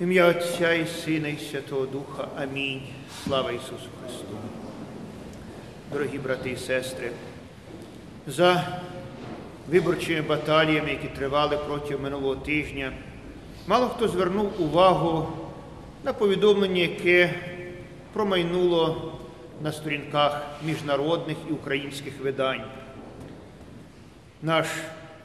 ім'я Отця і Сина, і Святого Духа. Амінь. Слава Ісусу Христу. Дорогі брати і сестри, за виборчими баталіями, які тривали протягом минулого тижня, мало хто звернув увагу на повідомлення, яке промайнуло на сторінках міжнародних і українських видань. Наш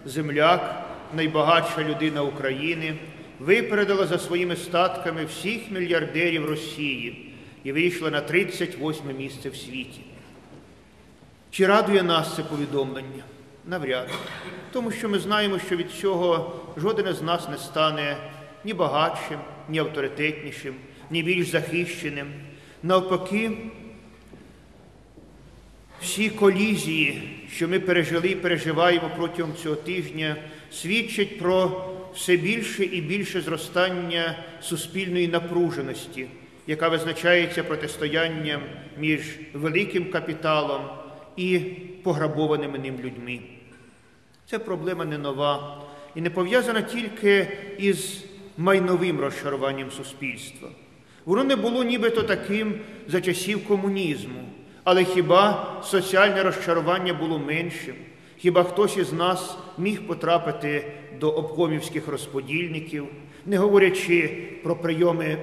земляк, найбагатша людина України, випередила за своїми статками всіх мільярдерів Росії і вийшла на 38 місце в світі. Чи радує нас це повідомлення? Навряд. Тому що ми знаємо, що від цього жоден із нас не стане ні багатшим, ні авторитетнішим, ні більш захищеним. Навпаки, всі колізії, що ми пережили і переживаємо протягом цього тижня, свідчать про все більше і більше зростання суспільної напруженості, яка визначається протистоянням між великим капіталом і пограбованими ним людьми. Ця проблема не нова і не пов'язана тільки із майновим розчаруванням суспільства. Воно не було нібито таким за часів комунізму, але хіба соціальне розчарування було меншим? Хіба хтось із нас міг потрапити до обкомівських розподільників, не говорячи про прийоми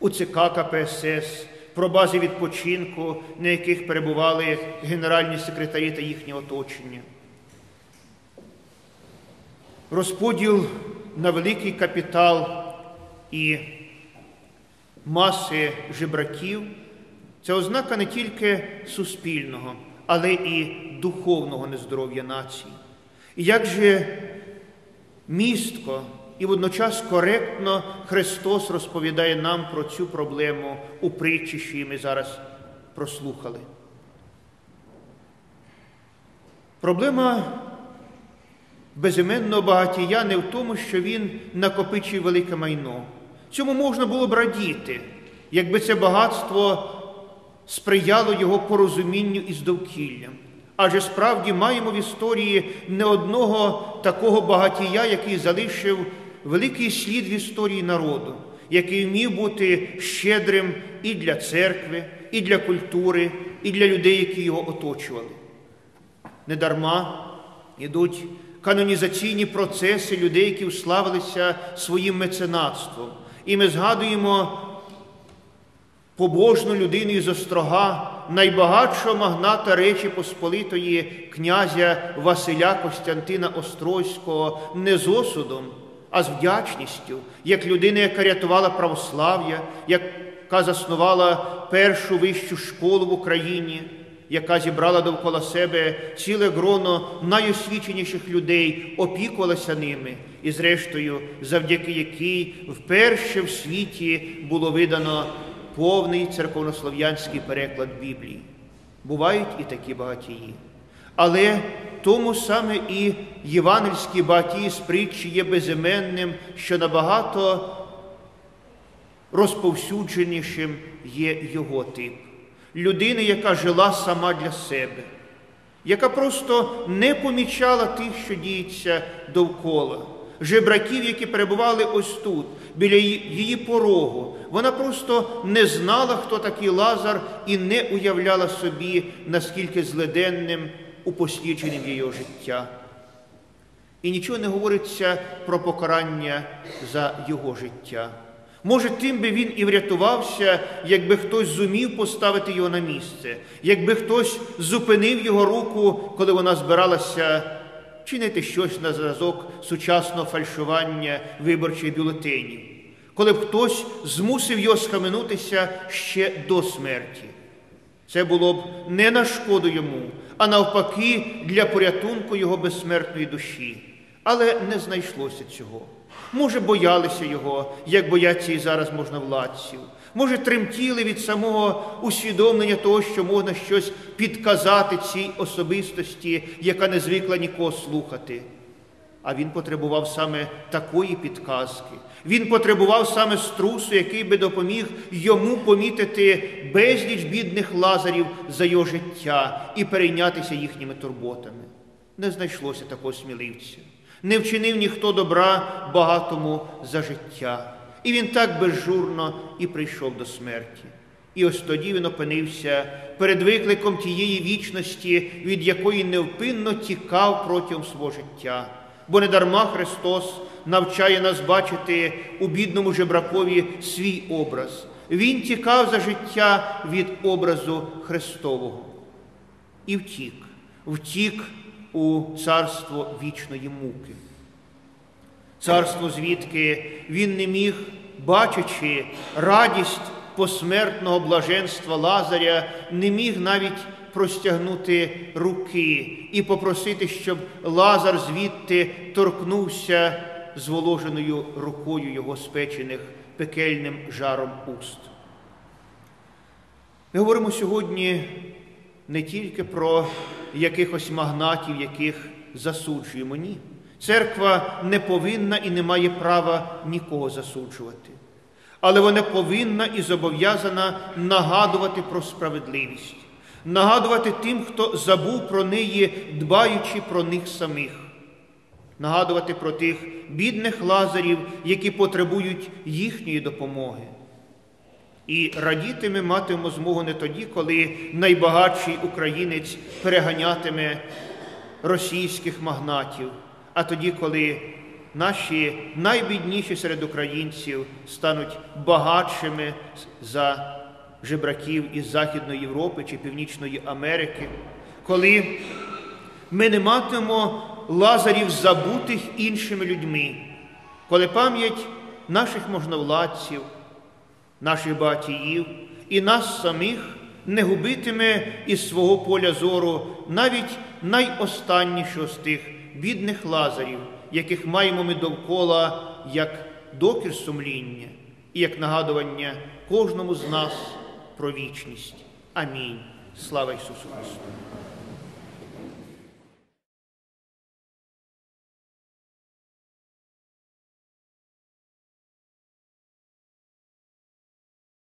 УЦК КПСС, про бази відпочинку, на яких перебували генеральні секретарі та їхнє оточення? Розподіл на великий капітал і маси жебраків це ознака не тільки суспільного, але і духовного нездоров'я нації. І як же містко і водночас коректно Христос розповідає нам про цю проблему у притчі, що ми зараз прослухали. Проблема безіменного багатія не в тому, що він накопичує велике майно. Цьому можна було б радіти, якби це багатство сприяло його порозумінню із довкіллям. Адже справді маємо в історії не одного такого багатія, який залишив великий слід в історії народу, який вмів бути щедрим і для церкви, і для культури, і для людей, які його оточували. Недарма йдуть канонізаційні процеси людей, які уславилися своїм меценатством. І ми згадуємо побожну людину із острога, найбагатшого магната Речі Посполитої князя Василя Костянтина Острозького не з осудом, а з вдячністю, як людина, яка рятувала православ'я, яка заснувала першу вищу школу в Україні яка зібрала довкола себе ціле гроно найосвіченіших людей, опікувалася ними, і, зрештою, завдяки якій вперше в світі було видано повний церковнослов'янський переклад Біблії. Бувають і такі багатії. Але тому саме і євангельські багатії з притчі є безіменним, що набагато розповсюдженішим є його тип людини, яка жила сама для себе, яка просто не помічала тих, що діється довкола, жебраків, які перебували ось тут, біля її порогу. Вона просто не знала, хто такий Лазар, і не уявляла собі, наскільки зледенним упослідженим її життя. І нічого не говориться про покарання за його життя. Може, тим би він і врятувався, якби хтось зумів поставити його на місце, якби хтось зупинив його руку, коли вона збиралася чинити щось на зразок сучасного фальшування виборчих бюлетенів, коли б хтось змусив його схаменутися ще до смерті. Це було б не на шкоду йому, а навпаки, для порятунку його безсмертної душі. Але не знайшлося цього. Може, боялися його, як бояться і зараз можновладців. Може, тремтіли від самого усвідомлення того, що можна щось підказати цій особистості, яка не звикла нікого слухати. А він потребував саме такої підказки. Він потребував саме струсу, який би допоміг йому помітити безліч бідних лазарів за його життя і перейнятися їхніми турботами. Не знайшлося такого сміливця не вчинив ніхто добра багатому за життя. І він так безжурно і прийшов до смерті. І ось тоді він опинився перед викликом тієї вічності, від якої невпинно тікав протягом свого життя. Бо недарма Христос навчає нас бачити у бідному жебракові свій образ. Він тікав за життя від образу Христового і втік, втік у царство вічної муки. Царство, звідки він не міг, бачачи радість посмертного блаженства Лазаря, не міг навіть простягнути руки і попросити, щоб Лазар звідти торкнувся зволоженою рукою його спечених пекельним жаром уст. Ми говоримо сьогодні не тільки про якихось магнатів, яких засуджуємо, ні. Церква не повинна і не має права нікого засуджувати. Але вона повинна і зобов'язана нагадувати про справедливість, нагадувати тим, хто забув про неї, дбаючи про них самих, нагадувати про тих бідних лазарів, які потребують їхньої допомоги. І радіти ми матимемо змогу не тоді, коли найбагатший українець переганятиме російських магнатів, а тоді, коли наші найбідніші серед українців стануть багатшими за жебраків із Західної Європи чи Північної Америки, коли ми не матимемо лазарів забутих іншими людьми, коли пам'ять наших можновладців, наших багатіїв і нас самих не губитиме із свого поля зору навіть найостаннішого з тих бідних лазарів, яких маємо ми довкола як докір сумління і як нагадування кожному з нас про вічність. Амінь. Слава Ісусу Христу!